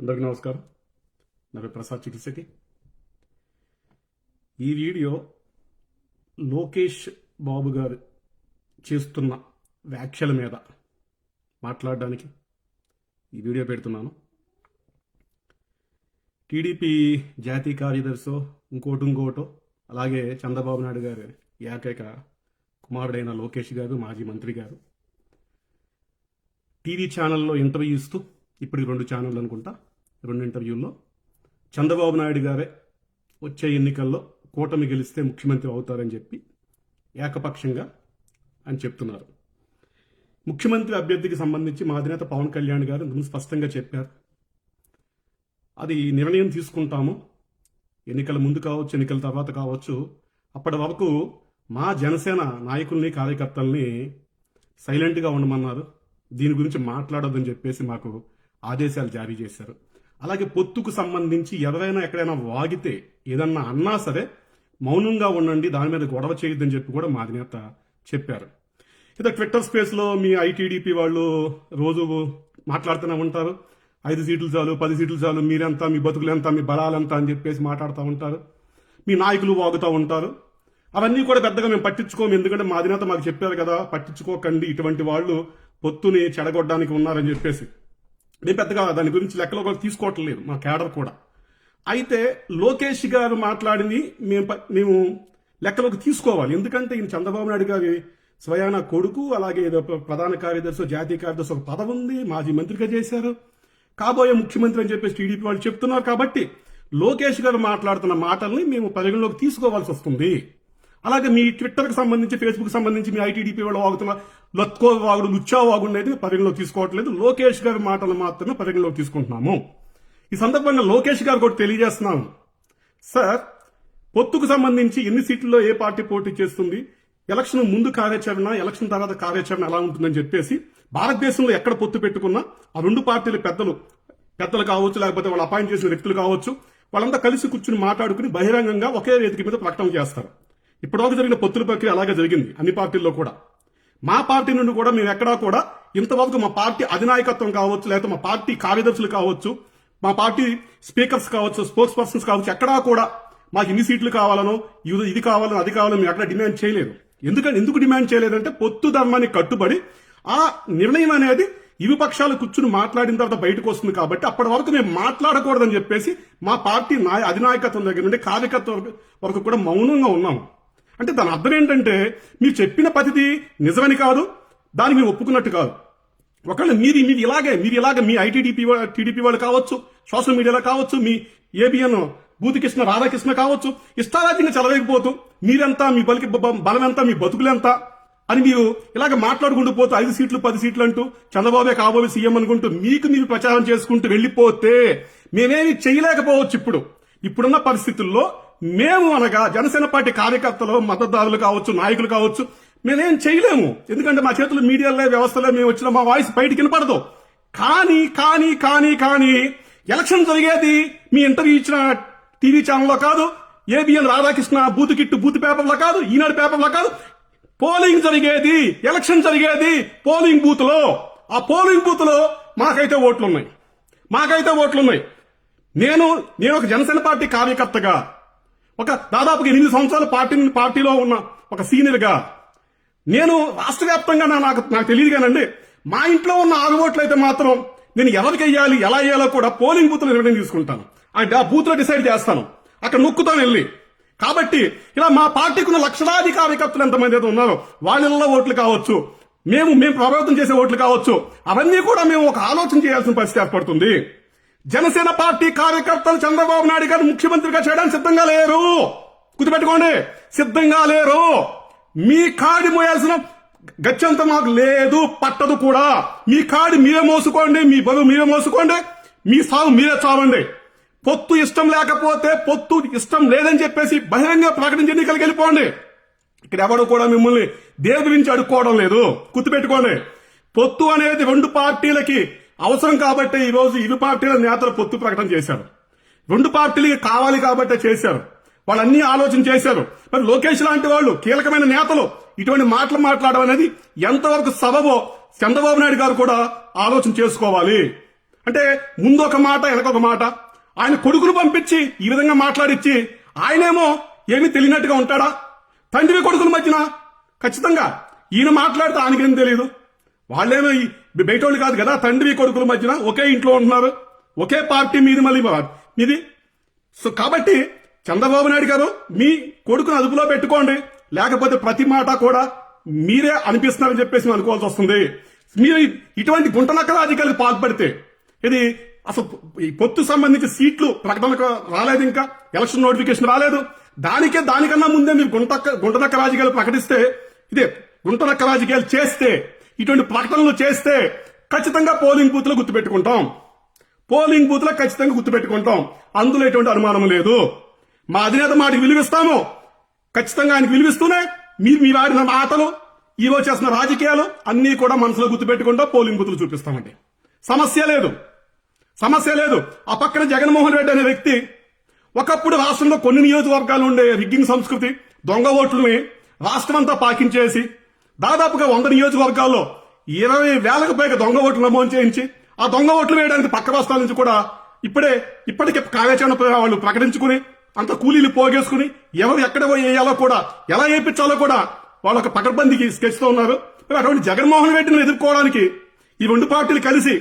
అందరికీ నమస్కారం. నా పేరు ప్రసాద్ చికిత్సకి ఈ వీడియో లోకేష్ బాబు గారు చేస్తున్న వ్యాఖ్యల మీద మాట్లాడడానికి ఈ వీడియో పెడుతున్నాను. టీడీపీ జాతీయ కార్యదర్శో ఇంకోటి ఇంకోటో అలాగే చంద్రబాబు నాయుడు గారు ఏకైక కుమారుడైన లోకేష్ గారు మాజీ మంత్రి గారు. టీవీ ఛానల్లో ఇంటర్వ్యూ ఇస్తూ ఇప్పుడు రెండు ఛానళ్ళు అనుకుంటా. రెండు ఇంటర్వ్యూల్లో. చంద్రబాబు నాయుడు గారే వచ్చే ఎన్నికల్లో కూటమి గెలిస్తే ముఖ్యమంత్రి అవుతారని చెప్పి ఏకపక్షంగా అని చెప్తున్నారు. ముఖ్యమంత్రి అభ్యర్థికి సంబంధించి మా అధినేత పవన్ కళ్యాణ్ గారు ఇంతకుముందు స్పష్టంగా చెప్పారు. అది నిర్ణయం తీసుకుంటాము. ఎన్నికల ముందు కావచ్చు ఎన్నికల తర్వాత కావచ్చు అప్పటి వరకు మా జనసేన నాయకుల్ని కార్యకర్తల్ని సైలెంట్గా ఉండమన్నారు. దీని గురించి మాట్లాడొద్దని చెప్పేసి మాకు ఆదేశాలు జారీ చేశారు. అలాగే పొత్తుకు సంబంధించి ఎవరైనా ఎక్కడైనా వాగితే ఏదన్నా అన్నా సరే మౌనంగా ఉండండి దాని మీద గొడవ చేయొద్దని చెప్పి కూడా మా అధినేత చెప్పారు. ఇక ట్విట్టర్ స్పేస్లో మీ ఐటీడీపీ వాళ్ళు రోజు మాట్లాడుతూనే ఉంటారు. ఐదు సీట్లు చాలు పది సీట్లు చాలు మీరెంత మీ బతుకులెంత మీ బలాలెంత అని చెప్పేసి మాట్లాడుతూ ఉంటారు. మీ నాయకులు వాగుతూ ఉంటారు. అవన్నీ కూడా పెద్దగా మేము పట్టించుకోము ఎందుకంటే మా అధినేత మాకు చెప్పారు కదా పట్టించుకోకండి ఇటువంటి వాళ్ళు పొత్తుని చెడగొట్టడానికి ఉన్నారని చెప్పేసి. మేము పెద్దగా దాని గురించి లెక్కలో కూడా తీసుకోవట్లేదు మా కేడర్ కూడా. అయితే లోకేష్ గారు మాట్లాడింది మేము ప- మేము లెక్కలోకి తీసుకోవాలి. ఎందుకంటే ఈయన చంద్రబాబు నాయుడు గారి స్వయాన కొడుకు అలాగే ఏదో ప్రధాన కార్యదర్శి జాతీయ కార్యదర్శి ఒక పదవి ఉంది మాజీ మంత్రిగా చేశారు. కాబోయే ముఖ్యమంత్రి అని చెప్పేసి టీడీపీ వాళ్ళు చెప్తున్నారు కాబట్టి లోకేష్ గారు మాట్లాడుతున్న మాటల్ని మేము పరిగణలోకి తీసుకోవాల్సి వస్తుంది. అలాగే మీ ట్విట్టర్కి సంబంధించి ఫేస్బుక్ సంబంధించి మీ ఐటీడీపీ వాళ్ళు వాగుతున్న లత్కో వాగుడు లుచ్చా వాగుడు అయితే పరిగణలోకి తీసుకోవట్లేదు. లోకేష్ గారి మాటలు మాత్రమే పరిగణలోకి తీసుకుంటున్నాము. ఈ సందర్భంగా లోకేష్ గారు కూడా తెలియజేస్తున్నాము సార్ పొత్తుకు సంబంధించి ఎన్ని సీట్లలో ఏ పార్టీ పోటీ చేస్తుంది ఎలక్షన్ ముందు కార్యాచరణ ఎలక్షన్ తర్వాత కార్యాచరణ ఎలా ఉంటుందని చెప్పేసి భారతదేశంలో ఎక్కడ పొత్తు పెట్టుకున్నా ఆ రెండు పార్టీల పెద్దలు పెద్దలు కావచ్చు లేకపోతే వాళ్ళు అపాయింట్ చేసిన వ్యక్తులు కావచ్చు వాళ్ళంతా కలిసి కూర్చుని మాట్లాడుకుని బహిరంగంగా ఒకే వేదిక మీద ప్రకటన చేస్తారు. ఇప్పటివరకు జరిగిన పొత్తుల ప్రక్రియ అలాగే జరిగింది అన్ని పార్టీల్లో కూడా. మా పార్టీ నుండి కూడా మేము ఎక్కడా కూడా ఇంతవరకు మా పార్టీ అధినాయకత్వం కావచ్చు లేకపోతే మా పార్టీ కార్యదర్శులు కావచ్చు మా పార్టీ స్పీకర్స్ కావచ్చు స్పోక్స్ పర్సన్స్ కావచ్చు ఎక్కడా కూడా మాకు ఇన్ని సీట్లు కావాలనో ఇది ఇది అది కావాలని మేము ఎక్కడ డిమాండ్ చేయలేదు. ఎందుకంటే ఎందుకు డిమాండ్ చేయలేదంటే పొత్తు ధర్మాన్ని కట్టుబడి ఆ నిర్ణయం అనేది ఇరు పక్షాలు కూర్చుని మాట్లాడిన తర్వాత బయటకు వస్తుంది కాబట్టి అప్పటి వరకు మేము మాట్లాడకూడదని చెప్పేసి మా పార్టీ నాయ అధినాయకత్వం దగ్గర నుండి కార్యకర్త వరకు- వరకు కూడా మౌనంగా ఉన్నాము. అంటే దాని అర్థం ఏంటంటే మీరు చెప్పిన పద్ధతి నిజమని కాదు దానికి మీరు ఒప్పుకున్నట్టు కాదు. ఒకవేళ మీరు మీరు ఇలాగే మీరు ఇలాగే మీ ఐటీడీపీ టీడీపీ వాళ్ళు కావచ్చు సోషల్ మీడియాలో కావచ్చు మీ ఏబిఎన్ భూతికృష్ణ రాధాకృష్ణ కావచ్చు ఇష్టారాజ్యంగా చదవకపోతూ మీరెంత మీ బలికి బ- బలం ఎంత మీ బతుకులెంత అని మీరు ఇలాగ మాట్లాడుకుంటూ పోతూ ఐదు సీట్లు పది సీట్లు అంటూ చంద్రబాబే కాబోయే సీఎం అనుకుంటూ మీకు మీరు ప్రచారం చేసుకుంటూ వెళ్ళిపోతే మేమేమి చేయలేకపోవచ్చు ఇప్పుడు. ఇప్పుడున్న పరిస్థితుల్లో మేము అనగా జనసేన పార్టీ కార్యకర్తలు మద్దతుదారులు కావచ్చు నాయకులు కావచ్చు మేమేం చేయలేము. ఎందుకంటే మా చేతులు మీడియాలో వ్యవస్థలో మేము వచ్చిన మా వాయిస్ బయటికి వినపడదు. కానీ కానీ కానీ కానీ ఎలక్షన్ జరిగేది మీ ఇంటర్వ్యూ ఇచ్చిన టీవీ ఛానల్లో కాదు ఏబిఎన్ రాధాకృష్ణ బూత్ కిట్టు బూత్ పేపర్లో కాదు ఈనాడు పేపర్లో కాదు. పోలింగ్ జరిగేది ఎలక్షన్ జరిగేది పోలింగ్ బూత్లో ఆ పోలింగ్ బూత్లో మాకైతే ఓట్లున్నాయి. మాకైతే ఓట్లున్నాయి. నేను నేను ఒక జనసేన పార్టీ కార్యకర్తగా ఒక దాదాపుగా ఎనిమిది సంవత్సరాలు పార్టీ పార్టీలో ఉన్న ఒక సీనియర్గా నేను రాష్ట్ర వ్యాప్తంగా నా- నాకు నాకు తెలియదు కానండి మా ఇంట్లో ఉన్న ఆరు ఓట్లు అయితే మాత్రం నేను ఎవరికి వెయ్యాలి ఎలా వేయాలో కూడా పోలింగ్ బూత్లో నిర్ణయం తీసుకుంటాను. అంటే ఆ బూత్లో డిసైడ్ చేస్తాను. అక్కడ నొక్కుతాను వెళ్ళి. కాబట్టి ఇలా మా పార్టీకి ఉన్న లక్షలాది కార్యకర్తలు ఎంతమంది అయితే ఉన్నారో వాళ్ళ ఓట్లు కావచ్చు మేము మేము ప్రభావితం చేసే ఓట్లు కావచ్చు అవన్నీ కూడా మేము ఒక ఆలోచన చేయాల్సిన పరిస్థితి ఏర్పడుతుంది. జనసేన పార్టీ కార్యకర్తలు చంద్రబాబు నాయుడు గారు ముఖ్యమంత్రిగా చేయడానికి సిద్ధంగా లేరు. గుర్తుపెట్టుకోండి సిద్ధంగా లేరు. మీ కాడి మోయాల్సిన గచ్చంత మాకు లేదు పట్టదు కూడా. మీ కాడి మీరే మోసుకోండి మీ బరువు మీరే మోసుకోండి మీ సాగు మీరే చావండి. పొత్తు ఇష్టం లేకపోతే పొత్తు ఇష్టం లేదని చెప్పేసి బహిరంగ ప్రకటించి ఎన్నికలకు వెళ్ళిపోండి. ఇక్కడ ఎవడు కూడా మిమ్మల్ని దేని గురించి అడుక్కోవడం లేదు. గుర్తుపెట్టుకోండి పొత్తు అనేది రెండు పార్టీలకి అవసరం కాబట్టి ఈరోజు ఇరు పార్టీల నేతలు పొత్తు ప్రకటన చేశారు. రెండు పార్టీలకి కావాలి కాబట్టే చేశారు. వాళ్ళన్నీ ఆలోచన చేశారు. మరి లోకేష్ లాంటి వాళ్ళు కీలకమైన నేతలు ఇటువంటి మాటలు మాట్లాడడం అనేది ఎంతవరకు సబబో చంద్రబాబు నాయుడు గారు కూడా ఆలోచన చేసుకోవాలి. అంటే ముందు ఒక మాట వెనక ఒక మాట. ఆయన కొడుకును పంపించి ఈ విధంగా మాట్లాడిచ్చి ఆయనేమో ఏమీ తెలియనట్టుగా ఉంటాడా? తండ్రి కొడుకుల మధ్యన ఖచ్చితంగా ఈయన మాట్లాడితే ఆయనకేం తెలియదు వాళ్ళేమో ఈ బయటోళ్ళు కాదు కదా తండ్రి కొడుకుల మధ్యన ఒకే ఇంట్లో ఉంటున్నారు. ఒకే పార్టీ మీది మళ్ళీ మీది సో కాబట్టి చంద్రబాబు నాయుడు గారు మీ కొడుకును అదుపులో పెట్టుకోండి. లేకపోతే ప్రతి మాట కూడా మీరే అనిపిస్తున్నారని చెప్పేసి అనుకోవాల్సి వస్తుంది. మీరు ఇటువంటి గుంటనక్క రాజకీయాలకు పాల్పడితే ఇది అసలు ఈ పొత్తు సంబంధించి సీట్లు ప్రకటనకు రాలేదు ఇంకా ఎలక్షన్ నోటిఫికేషన్ రాలేదు. దానికే దానికన్నా ముందే మీరు గుంటక్క గుంటనక్క రాజకీయాలు ప్రకటిస్తే ఇదే గుంటనక్క రాజకీయాలు చేస్తే ఇటువంటి ప్రకటనలు చేస్తే ఖచ్చితంగా పోలింగ్ బూత్లో గుర్తుపెట్టుకుంటాం. పోలింగ్ బూత్లో ఖచ్చితంగా గుర్తుపెట్టుకుంటాం. అందులో ఎటువంటి అనుమానం లేదు. మా అధినేత మాటికి విలువిస్తాము. ఖచ్చితంగా ఆయనకు విలువిస్తూనే మీరు మీ వాడిన మాటలు ఈరోజు చేస్తున్న రాజకీయాలు అన్నీ కూడా మనసులో గుర్తుపెట్టుకుంటాం పోలింగ్ బూత్లు చూపిస్తామండి. సమస్య లేదు. సమస్య లేదు. ఆ పక్కన జగన్మోహన్ రెడ్డి అనే వ్యక్తి ఒకప్పుడు రాష్ట్రంలో కొన్ని నియోజకవర్గాలు ఉండే రిగ్గింగ్ సంస్కృతి దొంగ ఓట్లని రాష్ట్రమంతా పాకించేసి దాదాపుగా వంద నియోజకవర్గాల్లో ఇరవై వేలకు పైగా దొంగ ఓట్లు నమోదు చేయించి ఆ దొంగ ఓట్లు వేయడానికి పక్క రాష్ట్రాల నుంచి కూడా ఇప్పుడే ఇప్పటికే కార్యాచరణ వాళ్ళు ప్రకటించుకుని అంత కూలీలు పోగేసుకుని ఎవరు ఎక్కడ పోయి వేయాలో కూడా ఎలా వేయించాలో కూడా వాళ్ళ ఒక పకడ్బందీకి స్కెచ్తో ఉన్నారు. మరి అటువంటి జగన్మోహన్ రెడ్డిని ఎదుర్కోవడానికి ఈ రెండు పార్టీలు కలిసి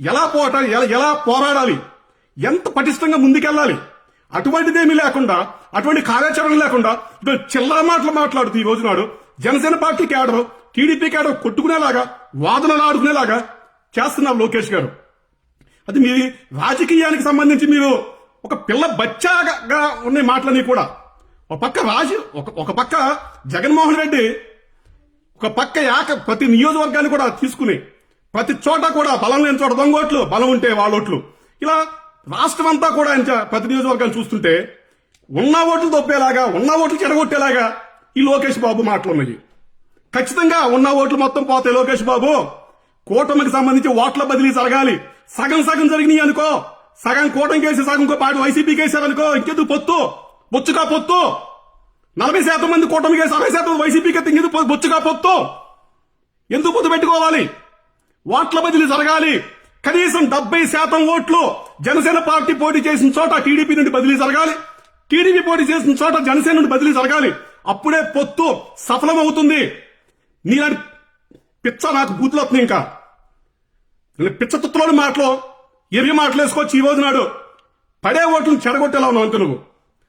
ఎలా పోరాటాలి ఎలా ఎలా పోరాడాలి? ఎంత పటిష్టంగా ముందుకెళ్ళాలి? అటువంటిదేమీ లేకుండా అటువంటి కార్యాచరణ లేకుండా చిల్లర మాటలు మాట్లాడుతూ ఈ రోజు నాడు Janasena party cadre TDP cadre కొట్టుకునేలాగా వాదనలు ఆడుకునేలాగా చేస్తున్నారు లోకేష్ గారు. అది మీ రాజకీయానికి సంబంధించి మీరు ఒక పిల్ల బచ్చాగా ఉన్న మాటలని కూడా. ఒక పక్క రాజు ఒక ఒక పక్క జగన్మోహన్ రెడ్డి ఒక పక్క యాక ప్రతి నియోజకవర్గాన్ని కూడా తీసుకుని ప్రతి చోట కూడా బలం లేని చోట దొంగోట్లు బలం ఉంటే వాళ్ళోట్లు ఇలా రాష్ట్రం అంతా కూడా ఆయన ప్రతి నియోజకవర్గాన్ని చూస్తుంటే ఉన్న ఓట్లు దొబ్బేలాగా ఉన్న ఓట్లు చెడగొట్టేలాగా ఈ లోకేష్ బాబు మాటలు ఉన్నాయి ఖచ్చితంగా ఉన్న ఓట్లు మొత్తం పోతాయి లోకేష్ బాబు. కూటమికి సంబంధించి ఓట్ల బదిలీ జరగాలి. సగం సగం జరిగినాయి అనుకో సగం కూటమికి వేసి సగం పాటు వైసీపీకి వేసారనుకో ఇంకెందుకు పొత్తు? బొచ్చుగా పొత్తు? నలభై శాతం మంది కూటమికి వేసి అరవై శాతం వైసీపీకి అయితే ఇంకెందుకు బొచ్చుగా పొత్తు? ఎందుకు పొత్తు పెట్టుకోవాలి? ఓట్ల బదిలీ జరగాలి. కనీసం డెబ్బై శాతం ఓట్లు జనసేన పార్టీ పోటీ చేసిన చోట టీడీపీ నుండి బదిలీ జరగాలి. టీడీపీ పోటీ చేసిన చోట జనసేన నుండి బదిలీ జరగాలి. అప్పుడే పొత్తు సఫలమవుతుంది. నీలాంటి పిచ్చ నాకు బూతులు వస్తుంది ఇంకా. పిచ్చ తుత్తులోని మాటలు ఎర్రి మాటలు వేసుకోవచ్చు ఈ రోజు నాడు. పడే ఓట్లను చెడగొట్టేలా ఉన్నావు అంతే నువ్వు.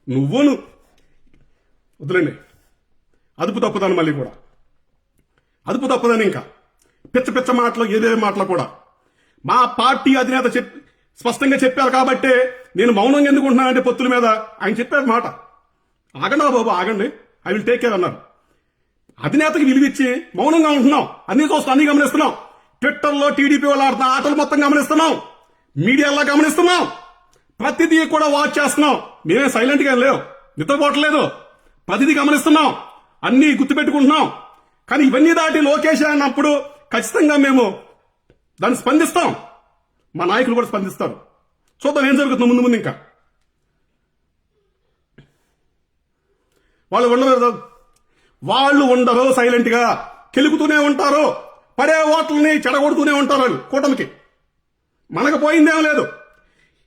నువ్వును. వదిలేండి అదుపు తప్పుదాను మళ్ళీ కూడా. అదుపు తప్పదని ఇంకా. పిచ్చ పిచ్చ మాటలు ఏదే మాటలు కూడా. మా పార్టీ అధినేత చెప్పి స్పష్టంగా చెప్పారు కాబట్టే నేను మౌనంగా ఎందుకుంటున్నానంటే పొత్తుల మీద ఆయన చెప్పారు మాట. ఆగండి బాబు ఆగండి. ఐ విల్ టేక్ కేర్ అన్నారు అధినేతకి విలువిచ్చి మౌనంగా ఉంటున్నాం. అన్ని చూస్తాం అన్ని గమనిస్తున్నాం. ట్విట్టర్లో టీడీపీ వాళ్ళు ఆడుతున్న ఆటలు మొత్తం గమనిస్తున్నాం. మీడియాలో గమనిస్తున్నాం. ప్రతిదీ కూడా వాచ్ చేస్తున్నాం. మేమే సైలెంట్గా లేవు. నిద్రపోవట్లేదు. ప్రతిదీ గమనిస్తున్నాం. అన్ని గుర్తుపెట్టుకుంటున్నాం. కానీ ఇవన్నీ దాటి లోకేష్ అన్నప్పుడు ఖచ్చితంగా మేము దాన్ని స్పందిస్తాం. మా నాయకులు కూడా స్పందిస్తారు. చూద్దాం ఏం జరుగుతుందో ముందు ముందు ఇంకా. వాళ్ళు ఉండరు వాళ్ళు ఉండరు సైలెంట్గా కెలుకుతూనే ఉంటారు. పడే ఓట్లని చెడగొడుతూనే ఉంటారు వాళ్ళు కూటమికి. మనకు పోయిందేం లేదు.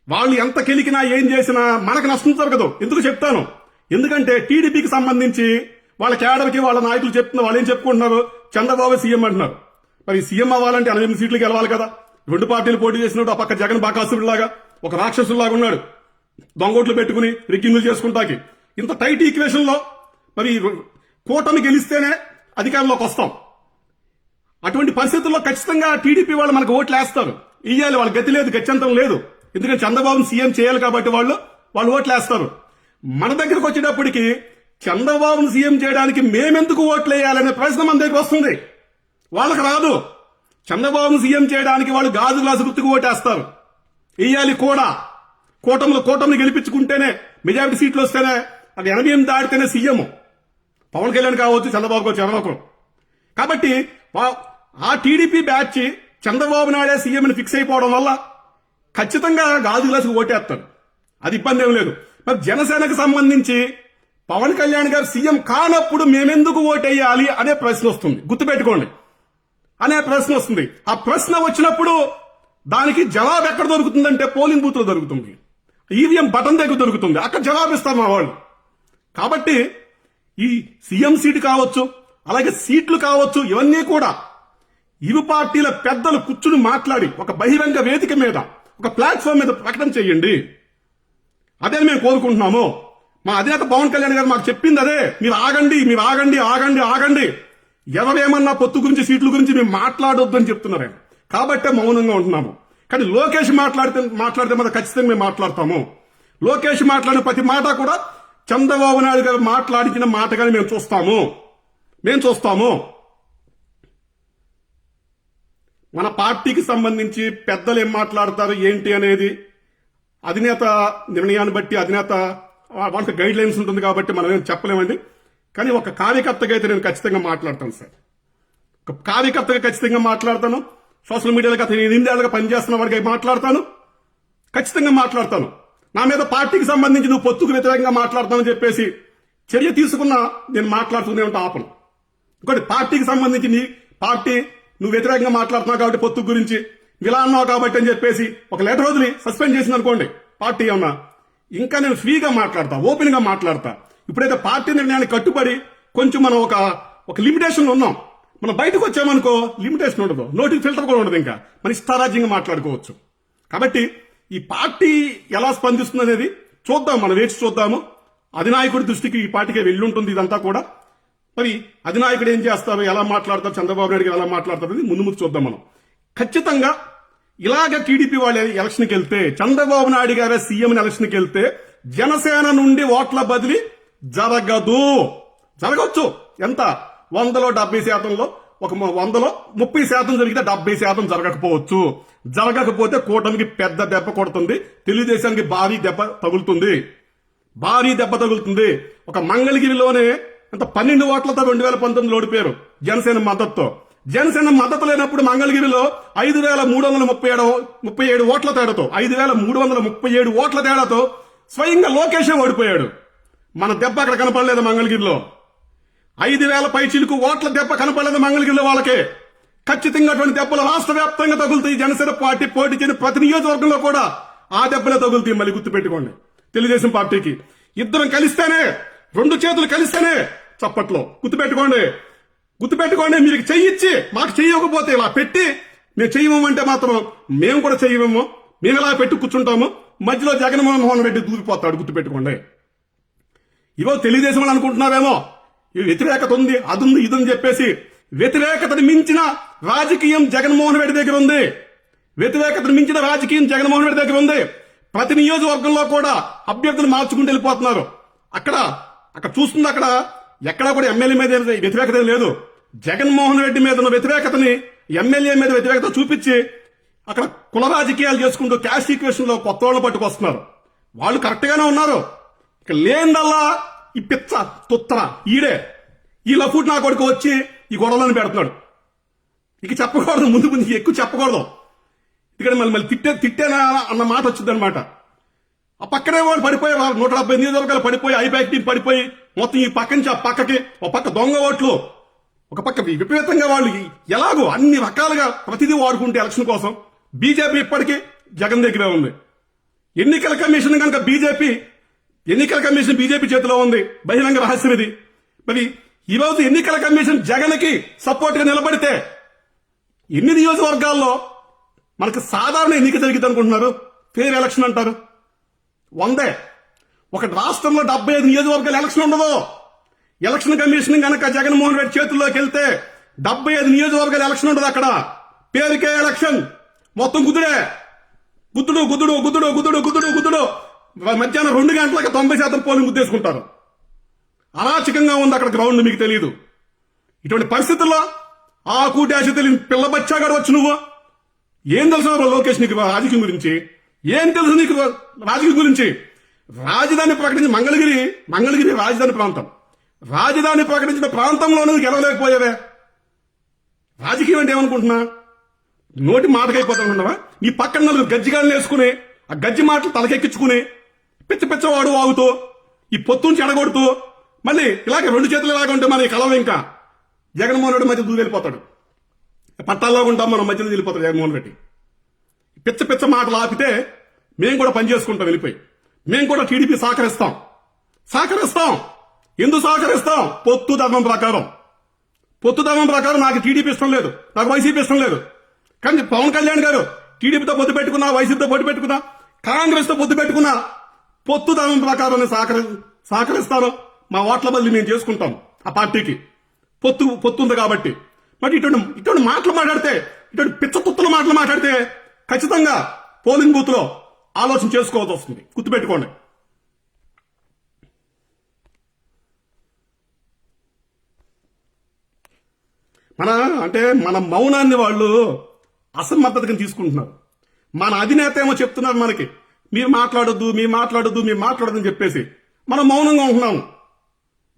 వాళ్ళు ఎంత కెలికినా ఏం చేసినా మనకు నష్టం జరగదు. ఎందుకు చెప్తాను? ఎందుకంటే టీడీపీకి సంబంధించి వాళ్ళ కేడర్కి వాళ్ళ నాయకులు చెప్తున్న వాళ్ళు ఏం చెప్పుకుంటున్నారు? చంద్రబాబు సీఎం అంటున్నారు. మరి సీఎం అవ్వాలంటే ఎనభై ఎనిమిది సీట్లు గెలవాలి కదా. రెండు పార్టీలు పోటీ చేసినట్టు ఆ పక్క జగన్ బాకాసుడిలాగా ఒక రాక్షసులాగా ఉన్నాడు. దొంగోట్లు పెట్టుకుని రిగ్గింగులు చేసుకుంటాకి. ఇంత టైట్ ఈక్వేషన్లో మరి కూటమి గెలిస్తేనే అధికారంలోకి వస్తాం. అటువంటి పరిస్థితుల్లో ఖచ్చితంగా టీడీపీ వాళ్ళు మనకు ఓట్లు వేస్తారు ఇయ్యాలి వాళ్ళ గతి లేదు గత్యంతరం లేదు. ఎందుకంటే చంద్రబాబును సీఎం చేయాలి కాబట్టి వాళ్ళు వాళ్ళు ఓట్లు వేస్తారు మన దగ్గరకు వచ్చేటప్పటికి చంద్రబాబును సీఎం చేయడానికి మేమెందుకు ఓట్లు వేయాలనే ప్రశ్న మన దగ్గరికి వస్తుంది. వాళ్ళకి రాదు. చంద్రబాబును సీఎం చేయడానికి వాళ్ళు గాజు గ్లాసు గుర్తుకు ఓటేస్తారు. ఇయ్యాలి కూడా కూటమిలో కూటమిని గెలిపించుకుంటేనే మెజారిటీ సీట్లు వస్తేనే అది ఎనభై ఎనిమిది దాటితేనే సీఎం. పవన్ కళ్యాణ్ కావచ్చు చంద్రబాబు కావచ్చు కాబట్టి వా- ఆ టీడీపీ బ్యాచ్ చంద్రబాబు నాయుడే సీఎంని ఫిక్స్ అయిపోవడం వల్ల ఖచ్చితంగా గాజు గ్లాసుకు ఓటేస్తాడు అది ఇబ్బంది ఏం లేదు. మరి జనసేనకు సంబంధించి పవన్ కళ్యాణ్ గారు సీఎం కానప్పుడు మేమెందుకు ఓటేయాలి అనే ప్రశ్న వస్తుంది. గుర్తుపెట్టుకోండి. అనే ప్రశ్న వస్తుంది. ఆ ప్రశ్న వచ్చినప్పుడు దానికి జవాబు ఎక్కడ దొరుకుతుందంటే పోలింగ్ బూత్లో దొరుకుతుంది. ఈవీఎం బటన్ దగ్గర దొరుకుతుంది. అక్కడ జవాబు ఇస్తారు మా వాళ్ళు. కాబట్టి ఈ సీఎం సీటు కావచ్చు అలాగే సీట్లు కావచ్చు ఇవన్నీ కూడా ఇరు పార్టీల పెద్దలు కూర్చుని మాట్లాడి ఒక బహిరంగ వేదిక మీద ఒక ప్లాట్ఫామ్ మీద ప్రకటన చేయండి. అదే మేము కోరుకుంటున్నాము. మా అధినేత పవన్ కళ్యాణ్ గారు మాకు చెప్పింది అదే. మీరు ఆగండి మీరు ఆగండి ఆగండి ఆగండి. ఎవరేమన్నా పొత్తు గురించి సీట్ల గురించి మేము మాట్లాడొద్దు అని చెప్తున్నారు. కాబట్టే మౌనంగా ఉంటున్నాము. కానీ లోకేష్ మాట్లాడితే మాట్లాడితే మాత్రం ఖచ్చితంగా మేము మాట్లాడతాము. లోకేష్ మాట్లాడిన ప్రతి మాట కూడా చంద్రబాబు నాయుడు గారు మాట్లాడించిన మాటగానే మేము చూస్తాము. మేము చూస్తాము. మన పార్టీకి సంబంధించి పెద్దలు ఏం మాట్లాడతారు ఏంటి అనేది అధినేత నిర్ణయాన్ని బట్టి అధినేత వాళ్ళకి గైడ్ లైన్స్ ఉంటుంది కాబట్టి మనం ఏం చెప్పలేమండి. కానీ ఒక కార్యకర్తగా అయితే నేను ఖచ్చితంగా మాట్లాడతాను సార్. ఒక కార్యకర్తగా ఖచ్చితంగా మాట్లాడతాను. సోషల్ మీడియాలో నేను ఎనిమిదేళ్ళగా పనిచేస్తున్న వాడికి మాట్లాడతాను. ఖచ్చితంగా మాట్లాడతాను. నా మీద పార్టీకి సంబంధించి నువ్వు పొత్తుకు వ్యతిరేకంగా మాట్లాడతానని చెప్పేసి చర్య తీసుకున్నా నేను మాట్లాడుతూనే ఉంటా ఆపను. ఇంకోటి పార్టీకి సంబంధించి నీ పార్టీ నువ్వు వ్యతిరేకంగా మాట్లాడుతున్నావు కాబట్టి పొత్తు గురించి ఇలా అన్నావు కాబట్టి అని చెప్పేసి ఒక లెటర్ వదిలి సస్పెండ్ చేసింది అనుకోండి పార్టీ ఏమన్నా. ఇంకా నేను ఫ్రీగా మాట్లాడతా ఓపెన్గా మాట్లాడతా. ఇప్పుడైతే పార్టీ నిర్ణయానికి కట్టుబడి కొంచెం మనం ఒక ఒక లిమిటేషన్ ఉన్నాం. మనం బయటకు వచ్చామనుకో లిమిటేషన్ ఉండదు నోటికి ఫిల్టర్ కూడా ఉండదు ఇంకా. మన ఇష్టారాజ్యంగా మాట్లాడుకోవచ్చు. కాబట్టి ఈ పార్టీ ఎలా స్పందిస్తుంది అనేది చూద్దాం మనం వేచి చూద్దాము. అధినాయకుడి దృష్టికి ఈ పార్టీకి వెళ్ళుంటుంది ఇదంతా కూడా. మరి అధినాయకుడు ఏం చేస్తారు ఎలా మాట్లాడతారు చంద్రబాబు నాయుడు ఎలా మాట్లాడతారు అనేది ముందు ముందు చూద్దాం మనం. ఖచ్చితంగా ఇలాగ టీడీపీ వాళ్ళు ఎలక్షన్కి వెళ్తే చంద్రబాబు నాయుడు గారే సీఎం ఎలక్షన్కి వెళ్తే జనసేన నుండి ఓట్ల బదిలీ జరగదు. జరగవచ్చు. ఎంత? వందలో డెబ్బై శాతంలో. ఒక వందలో ముప్పై శాతం జరిగితే డెబ్బై శాతం జరగకపోవచ్చు. జరగకపోతే కూటమికి పెద్ద దెబ్బ కొడుతుంది. తెలుగుదేశానికి భారీ దెబ్బ తగులుతుంది. భారీ దెబ్బ తగులుతుంది. ఒక మంగళగిరిలోనే అంత పన్నెండు ఓట్లతో రెండు వేల పంతొమ్మిదిలో ఓడిపోయారు జనసేన మద్దతుతో. జనసేన మద్దతు లేనప్పుడు మంగళగిరిలో ఐదు వేల మూడు వందల ముప్పై ఏడు ముప్పై ఏడు ఓట్ల తేడాతో ఐదు వేల మూడు వందల ముప్పై ఏడు ఓట్ల తేడాతో స్వయంగా లోకేషే ఓడిపోయాడు. మన దెబ్బ అక్కడ కనపడలేదు మంగళగిరిలో. ఐదు వేల పై చిలుకు ఓట్ల దెబ్బ కనపడలేదు మంగళగిరిలో వాళ్ళకే. ఖచ్చితంగా అటువంటి దెబ్బలు రాష్ట్ర వ్యాప్తంగా తగులుతాయి. జనసేన పార్టీ పోటీ చేయని ప్రతి నియోజకవర్గంలో కూడా ఆ దెబ్బలే తగులుతాయి మళ్ళీ గుర్తుపెట్టుకోండి. తెలుగుదేశం పార్టీకి. ఇద్దరం కలిస్తేనే రెండు చేతులు కలిస్తేనే చప్పట్లో. గుర్తుపెట్టుకోండి. గుర్తుపెట్టుకోండి మీరు చెయ్యిచ్చి మాకు చెయ్యకపోతే ఇలా పెట్టి మేము చెయ్యమంటే మాత్రం మేము కూడా చెయ్యమేమో. మేము ఇలా పెట్టి కూర్చుంటాము. మధ్యలో జగన్మోహన్ రెడ్డి దూరిపోతాడు గుర్తుపెట్టుకోండి. ఇవో తెలుగుదేశం వాళ్ళు అనుకుంటున్నారేమో. వ్యతిరేకత ఉంది అదుంది ఉంది ఇది అని చెప్పేసి వ్యతిరేకతను మించిన రాజకీయం జగన్మోహన్ రెడ్డి దగ్గర ఉంది. వ్యతిరేకతను మించిన రాజకీయం జగన్మోహన్ రెడ్డి దగ్గర ఉంది. ప్రతి నియోజకవర్గంలో కూడా అభ్యర్థులు మార్చుకుంటూ వెళ్ళిపోతున్నారు. అక్కడ అక్కడ చూస్తుంది అక్కడ ఎక్కడా కూడా ఎమ్మెల్యే మీద వ్యతిరేకత లేదు. జగన్మోహన్ రెడ్డి మీద ఉన్న వ్యతిరేకతని ఎమ్మెల్యే మీద వ్యతిరేకత చూపించి అక్కడ కుల రాజకీయాలు చేసుకుంటూ క్యాస్ట్ ఈక్వేషన్లో కొత్త వాళ్ళు పట్టుకొస్తున్నారు. వాళ్ళు కరెక్ట్ గానే ఉన్నారు. ఇక లేనిదల్లా ఈ పిచ్చ తుత్తర ఈడే. ఈ లఫూట్ నా కొడుకు వచ్చి ఈ గొడవలను పెడుతున్నాడు. ఇక చెప్పకూడదు ముందు ముందు ఎక్కువ చెప్పకూడదు. ఇక్కడ మళ్ళీ మళ్ళీ తిట్టే తిట్టేనా అన్న మాట వచ్చింది అనమాట ఆ పక్కనే వాళ్ళు పడిపోయి వాళ్ళు నూట డెబ్బై నియోజకవర్గాలు పడిపోయి ఐబ్యాక్ టీం పడిపోయి మొత్తం ఈ పక్క నుంచి ఆ పక్కకి ఒక పక్క దొంగ ఓట్లు. ఒక పక్క విపరీతంగా వాళ్ళు ఎలాగో అన్ని రకాలుగా ప్రతిదీ వాడుకుంటే ఎలక్షన్ కోసం. బీజేపీ ఇప్పటికీ జగన్ దగ్గరే ఉంది. ఎన్నికల కమిషన్ కనుక బీజేపీ ఎన్నికల కమిషన్ బీజేపీ చేతిలో ఉంది. బహిరంగ రహస్యం ఇది మరి ఈరోజు ఎన్నికల కమిషన్ జగన్కి సపోర్ట్గా నిలబడితే ఎన్ని నియోజకవర్గాల్లో మనకు సాధారణ ఎన్నిక జరిగింది అనుకుంటున్నారు. ఫెయిర్ ఎలక్షన్ అంటారు. వందే. ఒక రాష్ట్రంలో డెబ్బై ఐదు నియోజకవర్గాలు ఎలక్షన్ ఉండదు. ఎలక్షన్ కమిషన్ కనుక జగన్మోహన్ రెడ్డి చేతుల్లోకి వెళ్తే డెబ్బై ఐదు నియోజకవర్గాలు ఎలక్షన్ ఉండదు అక్కడ. పేరుకే ఎలక్షన్. మొత్తం గుద్దుడే. గుద్దుడు గుద్దుడు గుద్దుడు గుద్దుడు గుద్దుడు గుద్దుడు. మధ్యాహ్నం రెండు గంటలకు తొంభై శాతం పోలింగ్ గుద్దేసుకుంటారు అరాచకంగా ఉంది అక్కడ గ్రౌండ్ మీకు తెలియదు ఇటువంటి పరిస్థితుల్లో ఆ కూటాశ తెలియని పిల్ల బచ్చాగాడు వచ్చి నువ్వు? ఏం తెలుసు లోకేష్ నీకు రాజకీయం గురించి? ఏం తెలుసు నీకు రాజకీయం గురించి? రాజధాని ప్రకటించిన మంగళగిరి మంగళగిరి రాజధాని ప్రాంతం. రాజధాని ప్రకటించిన ప్రాంతంలో నువ్వు గెలవలేకపోయావే రాజకీయం అంటే ఏమనుకుంటున్నా? నోటి మాటకైపోతానుకున్నావా నీ పక్కన నలుగురు గజ్జిగాళ్ళు వేసుకుని ఆ గజ్జి మాటలు తలకెక్కించుకుని పిచ్చ పిచ్చవాడు వాగుతూ ఈ పొత్తుని చెడగొడుతూ మళ్ళీ ఇలాగే రెండు చేతులు ఇలాగ ఉంటే మన కలవ ఇంకా? జగన్మోహన్ రెడ్డి మధ్య దూరం వెళ్ళిపోతాడు పట్టాల్లో ఉంటాం మనం మధ్యలో వెళ్ళిపోతాడు జగన్మోహన్ రెడ్డి. పిచ్చ పిచ్చ మాటలు ఆపితే మేము కూడా పని చేసుకుంటాం వెళ్ళిపోయి. మేము కూడా టీడీపీ సహకరిస్తాం. సహకరిస్తాం. ఎందుకు సహకరిస్తాం? పొత్తు ధర్మం ప్రకారం. పొత్తు ధర్మం ప్రకారం నాకు టీడీపీ ఇష్టం లేదు. నాకు వైసీపీ ఇష్టం లేదు. కానీ పవన్ కళ్యాణ్ గారు టీడీపీతో పొత్తు పెట్టుకున్నా వైసీపీతో పొత్తు పెట్టుకున్నా కాంగ్రెస్తో పొత్తు పెట్టుకున్నా పొత్తు ధర్మం ప్రకారం సహకరి సహకరిస్తాను మా ఓట్ల బదిలీ మేము చేసుకుంటాం ఆ పార్టీకి. పొత్తు పొత్తు ఉంది కాబట్టి. మరి ఇటువంటి ఇటువంటి మాటలు మాట్లాడితే ఇటువంటి పిచ్చతుత్తుల మాటలు మాట్లాడితే ఖచ్చితంగా పోలింగ్ బూత్లో ఆలోచన చేసుకోవాల్సి వస్తుంది. గుర్తుపెట్టుకోండి. మన అంటే మన మౌనాన్ని వాళ్ళు అసమర్థతగా తీసుకుంటున్నారు. మన అధినేత ఏమో చెప్తున్నారు మనకి. మీరు మాట్లాడొద్దు మీరు మాట్లాడొద్దు మీరు మాట్లాడొద్దు అని చెప్పేసి మనం మౌనంగా ఉంటున్నాము.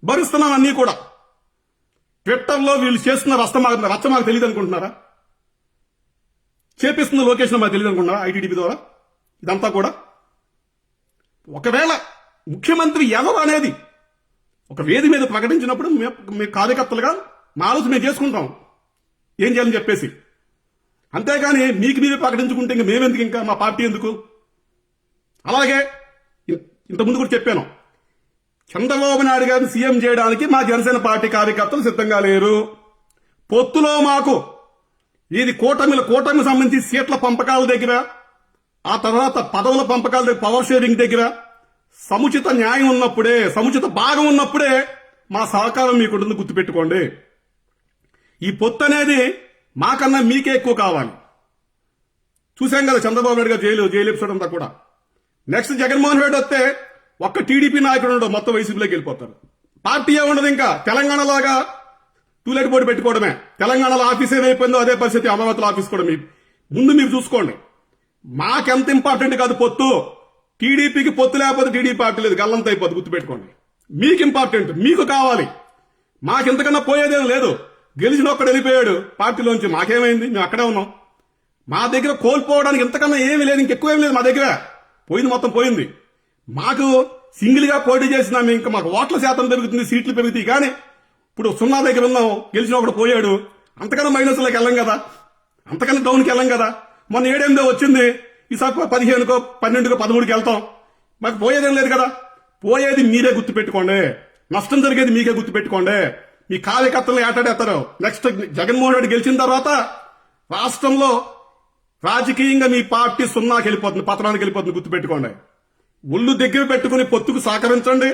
భరిస్తున్నాం అన్నీ కూడా. ట్విట్టర్లో వీళ్ళు చేస్తున్న రచ్చ మాకు రచ్చ మాకు తెలియదు అనుకుంటున్నారా? చేపిస్తున్న లొకేషన్ మాకు తెలియదు అనుకుంటున్నారా? ఐటీడీపీ ద్వారా? ఇదంతా కూడా? ఒకవేళ ముఖ్యమంత్రి ఎవరు అనేది ఒక వేది మీద ప్రకటించినప్పుడు మీ కార్యకర్తలుగా మా ఆలోచన మేము చేసుకుంటాం. ఏం చేయాలని చెప్పేసి. అంతేగాని మీకు మీరే ప్రకటించుకుంటే ఇంక మేమెందుకు ఇంకా? మా పార్టీ ఎందుకు? అలాగే ఇంతకుముందు కూడా చెప్పాను. చంద్రబాబు నాయుడు గారిని సీఎం చేయడానికి మా జనసేన పార్టీ కార్యకర్తలు సిద్ధంగా లేరు. పొత్తులో మాకు ఇది కూటమిల కూటమి సంబంధించి సీట్ల పంపకాల దగ్గర ఆ తర్వాత పదవుల పంపకాల దగ్గర పవర్ షేరింగ్ దగ్గర సముచిత న్యాయం ఉన్నప్పుడే సముచిత భాగం ఉన్నప్పుడే మా సహకారం మీకుంటుంది గుర్తుపెట్టుకోండి. ఈ పొత్తు అనేది మాకన్నా మీకే ఎక్కువ కావాలి. చూసాం కదా చంద్రబాబు నాయుడు గారు జైలు జైలు ఎపిసోడ్ అంతా కూడా. నెక్స్ట్ జగన్మోహన్ రెడ్డి వస్తే ఒక్క టీడీపీ నాయకుడు ఉండడు మొత్తం వైసీపీలోకి వెళ్ళిపోతారు. పార్టీ ఏ ఉండదు ఇంకా. తెలంగాణలాగా టూలెట్ బోర్డు పెట్టుకోవడమే. తెలంగాణలో ఆఫీస్ ఏమైపోయిందో అదే పరిస్థితి అమరావతిలో ఆఫీస్ కూడా మీ ముందు మీరు చూసుకోండి. మాకెంత ఇంపార్టెంట్ కాదు పొత్తు. టీడీపీకి పొత్తు లేకపోతే టీడీపీ పార్టీ లేదు. గల్లంత అయిపోద్ది గుర్తుపెట్టుకోండి. మీకు ఇంపార్టెంట్ మీకు కావాలి. మాకింతకన్నా పోయేదేం లేదు. గెలిచిన ఒక్కడు వెళ్ళిపోయాడు. పార్టీలోంచి మాకేమైంది? మేము అక్కడే ఉన్నాం. మా దగ్గర కోల్పోవడానికి ఇంతకన్నా ఏమీ లేదు. ఇంకెక్కువ లేదు మా దగ్గర. పోయింది మొత్తం పోయింది. మాకు సింగిల్గా పోటీ చేసినా ఇంకా మాకు ఓట్ల శాతం పెరుగుతుంది సీట్లు పెరుగుతాయి కానీ ఇప్పుడు సున్నా దగ్గర ఉన్నాం గెలిచిన ఒకడు పోయాడు. అంతకన్నా మైనస్లోకి వెళ్ళం కదా. అంతకన్నా డౌన్కి వెళ్ళం కదా. మొన్న ఏడెనిమిదో వచ్చింది. ఈసారి పదిహేనుకో పన్నెండుకో పదమూడుకి వెళ్తాం. మాకు పోయేదేం లేదు కదా. పోయేది మీరే గుర్తుపెట్టుకోండి. నష్టం జరిగేది మీకే గుర్తుపెట్టుకోండి. మీ కార్యకర్తలు ఏటాడేస్తారు నెక్స్ట్ జగన్మోహన్ రెడ్డి గెలిచిన తర్వాత రాష్ట్రంలో రాజకీయంగా మీ పార్టీ సున్నాకి వెళ్ళిపోతుంది పతనానికి వెళ్ళిపోతుంది గుర్తుపెట్టుకోండి. ఒళ్ళు దగ్గర పెట్టుకుని పొత్తుకు సహకరించండి.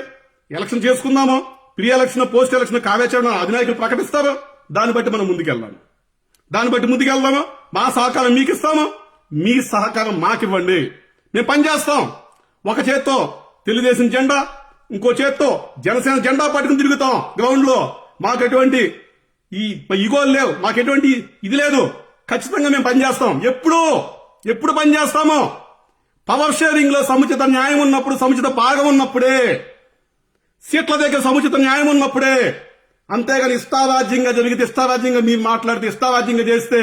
ఎలక్షన్ చేసుకుందాము. ప్రీ ఎలక్షన్ పోస్ట్ ఎలక్షన్ కార్యాచరణ అధినాయకులు ప్రకటిస్తారు. దాన్ని బట్టి మనం ముందుకెళ్దాము దాన్ని బట్టి ముందుకెళ్దాము. మా సహకారం మీకు ఇస్తాము మీ సహకారం మాకివ్వండి. మేము పనిచేస్తాం. ఒక చేత్తో తెలుగుదేశం జెండా ఇంకో చేత్తో జనసేన జెండా పట్టుకుని తిరుగుతాం గ్రౌండ్లో మాకు ఎటువంటి ఈ ఇగోలు లేవు. మాకు ఎటువంటి ఇది లేదు. ఖచ్చితంగా మేము పనిచేస్తాం ఎప్పుడు ఎప్పుడు పనిచేస్తామో పవర్ షేరింగ్లో సముచిత న్యాయం ఉన్నప్పుడు సముచిత భాగం ఉన్నప్పుడే సీట్ల దగ్గర సముచిత న్యాయం ఉన్నప్పుడే అంతేగాని ఇష్టారాజ్యంగా జరిగితే ఇష్టారాజ్యంగా మీరు మాట్లాడితే ఇష్టారాజ్యంగా చేస్తే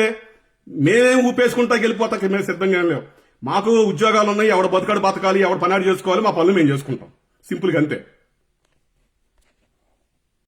మేమేం ఊపేసుకుంటా వెళ్ళిపోతాకి మేము సిద్ధంగా లేవు. మాకు ఉద్యోగాలు ఉన్నాయి ఎవడ బతకాడు బతకాలి ఎవడ పనాడు చేసుకోవాలి మా పనులు మేము చేసుకుంటాం. సింపుల్గా అంతే.